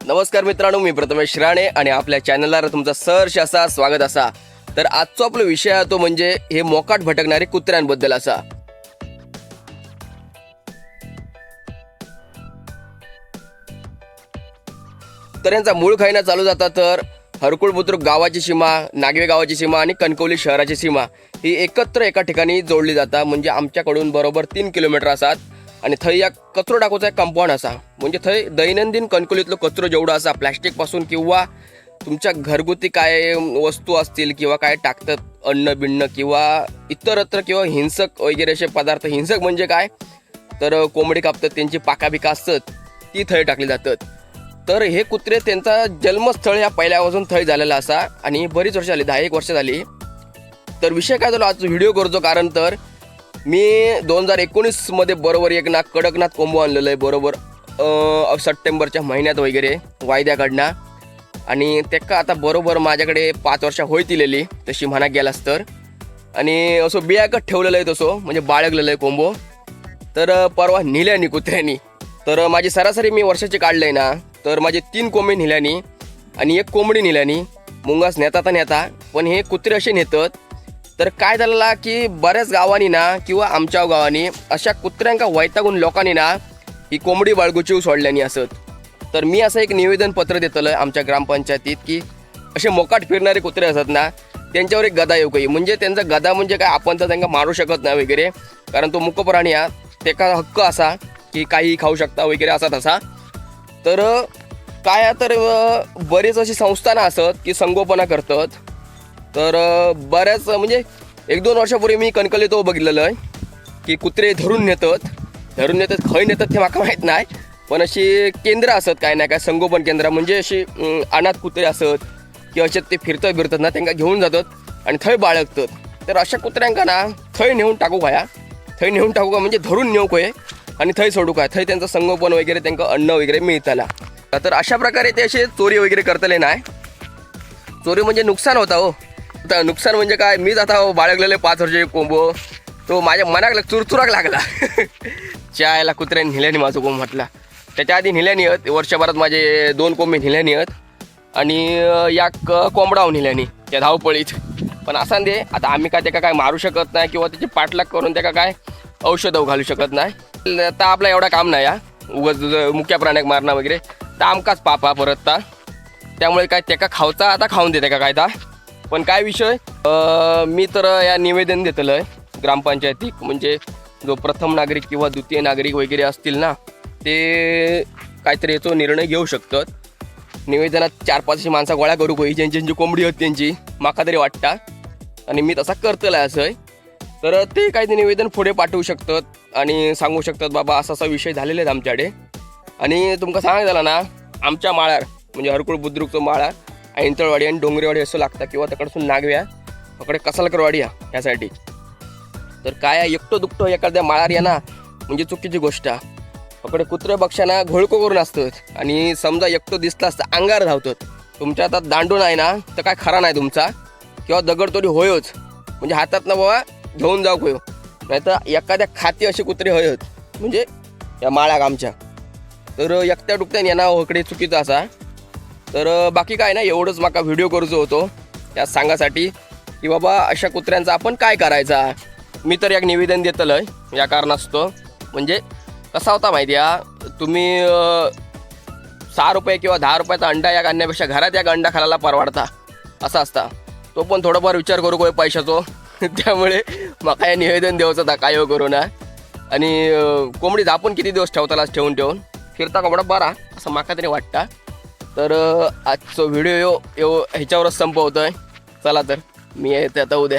नमस्कार मित्रांनो मी प्रथमेश राणे आणि आपल्या चॅनलला तुमचा सहर्ष असा स्वागत असा. तर आजचा आपला विषय तो म्हणजे हे मोकाट भटकणारे कुत्र्यांबद्दल असा. तर यांचा मूळ खायना चालू जाता तर हरकुळ बुद्रुक गावाची सीमा नागवे गावाची सीमा आणि कणकवली शहराची सीमा ही एकत्र एका ठिकाणी जोडली जाता. म्हणजे आमच्याकडून बरोबर तीन किलोमीटर असतात आणि थंय या कचरो टाकूचा एक कंपाऊंड असा. म्हणजे थंय दैनंदिन कणकुलीतलो कचरो जेवढो असा प्लॅस्टिकपासून किंवा तुमच्या घरगुती काय वस्तू असतील किंवा काय टाकतात अन्न बिन्न किंवा इतरत्र किंवा हिंसक वगैरे असे पदार्थ. हिंसक म्हणजे काय? तर कोंबडी कापतात त्यांची पाकाबिका असतात ती थंय टाकली जातात. तर हे कुत्रे त्यांचा जन्मस्थळ या पहिल्यापासून थंय झालेला असा आणि बरीच वर्ष झाली दहा एक वर्ष झाली. तर विषय काय झालो? आज व्हिडिओ करतो कारण तर मी दोन हजार एकोणीसमध्ये बरोबर एक ना कडकनाथ कोंबो आणलेलं आहे बरोबर सप्टेंबरच्या महिन्यात वगैरे वायद्याकडनं. आणि तेका आता बरोबर माझ्याकडे पाच वर्ष होईतिलेली तशी म्हणा गेलास तर. आणि असं बियाकच ठेवलेलं आहे तसं म्हणजे बाळगलेलं आहे कोंबो. तर परवा नेल्यानी कुत्र्यांनी. तर माझी सरासरी मी वर्षाची आहे ना तर माझे तीन कोंबे नेल्यानी आणि एक कोंबडी नेल्यानी. मुंगास नेता तर नेता पण हे कुत्रे असे नेतात तर काय झालेला की बऱ्याच गावांनी ना किंवा आमच्या गावांनी अशा कुत्र्यांका वैतागून लोकांनी ना ही कोंबडी बाळगुची सोडल्यानी असत. तर मी असं एक निवेदन पत्र देतलं आमच्या ग्रामपंचायतीत की असे मोकाट फिरणारे कुत्रे असतात ना त्यांच्यावर एक गदा येऊ काही. म्हणजे त्यांचा गदा म्हणजे काय? आपण तर त्यांना मारू शकत नाही वगैरे. कारण तो मुकप्राणी हा त्याचा हक्क असा की काही खाऊ शकता वगैरे असा तसा. तर काय तर बरेच अशी संस्थानं असत की संगोपना करतात. तर बऱ्याच म्हणजे एक दोन वर्षापूर्वी मी कणकली तो बघितलेलं आहे की कुत्रे धरून नेतात. धरून नेतात खय नेतात ते माका माहीत नाही पण अशी केंद्र असत काय नाही काय संगोपन केंद्र म्हणजे अशी अनाथ कुत्रे असत किंवा असे ते फिरत फिरतात ना त्यांना घेऊन जातात आणि थंय बाळगतात. तर अशा कुत्र्यांका ना थंय नेऊन टाकू काय थंय नेऊन टाकू का म्हणजे धरून नेऊ काय? आणि थंय सोडू काय थंय त्यांचं संगोपन वगैरे त्यांना अन्न वगैरे मिळताला. तर अशा प्रकारे ते असे चोरी वगैरे करतले नाही. चोरी म्हणजे नुकसान होता हो. नुकसान म्हणजे काय? मीच आता बाळगलेले पाच वर्षाचे कोंबो. तो माझ्या मनाला चुरचुराक लागला. चायला कुत्र्याने नेल्याने माझं कोंब म्हटला. त्याच्या आधी नेल्याने आहेत. वर्षभरात माझे दोन कोंबे नेल्याने आहेत. आणि या कोंबडाव नेल्याने त्या धावपळीत. पण असा दे आता आम्ही काय त्याका काय मारू शकत नाही किंवा त्याची पाठलाग करून त्याका काय औषधं घालू शकत नाही. तर आपला एवढा काम नाही हा. उगाच मुक्या प्राण्याक मारणं वगैरे. तर आमकाच पापा परत त्यामुळे काय त्याका खावचा आता खाऊन दे त्याका काय ता. पण काय विषय? मी तर या निवेदन देतलं आहे ग्रामपंचायतीक म्हणजे जो प्रथम नागरिक किंवा द्वितीय नागरिक वगैरे असतील ना ते काहीतरी याचा निर्णय घेऊ शकतात. निवेदनात चार पाचशे माणसं गोळा करू होई ज्यांची ज्यांची कोंबडी होती त्यांची. माका तरी वाटता. आणि मी तसा करतलं असं आहे. तर ते काहीतरी निवेदन पुढे पाठवू शकतात आणि सांगू शकतात बाबा असा असा विषय झालेला आहेत आमच्याकडे. आणि तुमका सांग झालं ना आमच्या माळार म्हणजे हरकुळ बुद्रुकचं माळार ऐंतळवाडी आणि डोंगरेवाडी असं लागतं किंवा त्याकडसून नागव्या अकडे कसालकरवाडी या यासाठी. तर काय एकटो दुखतो एखाद्या माळार या ना म्हणजे चुकीची गोष्ट. आहे अकडे कुत्रे बक्षांना घोळको करून असतात आणि समजा एकटो दिसला असता अंगार धावतात. तुमच्या हातात दांडून आहे ना तर काय खरा नाही तुमचा. किंवा दगडतोडी होयोच. म्हणजे हातात ना बाबा घेऊन जाऊ कोयो नाही तर एखाद्या खाती असे कुत्रे होयत म्हणजे या माळाक आमच्या. तर एकट्या डुकत्यान यांना होकडे चुकीचं असा. तर बाकी काय ना एवढंच माका व्हिडिओ करूचो होतो. त्या सांगासाठी की बाबा अशा कुत्र्यांचा आपण काय करायचा? मी तर एक निवेदन देतलं आहे या कारणास्तव. म्हणजे कसा होता माहिती आहे तुम्ही सहा रुपये किंवा दहा रुपयाचा अंडा या आणण्यापेक्षा घरात या अंडा खायला परवडता असा असता. तो पण थोडंफार विचार करू काय पैशाचो. त्यामुळे माका हे निवेदन देवचं होता काय हो करू ना आणि कोंबडी आपण किती दिवस ठेवताला ठेवून ठेवून फिरता कोंबडा बरा असं माका तरी वाटतं तर आजचा व्हिडिओ यो ह्याच्यावरच संपवतो आहे चला तर मी येते आता उद्या.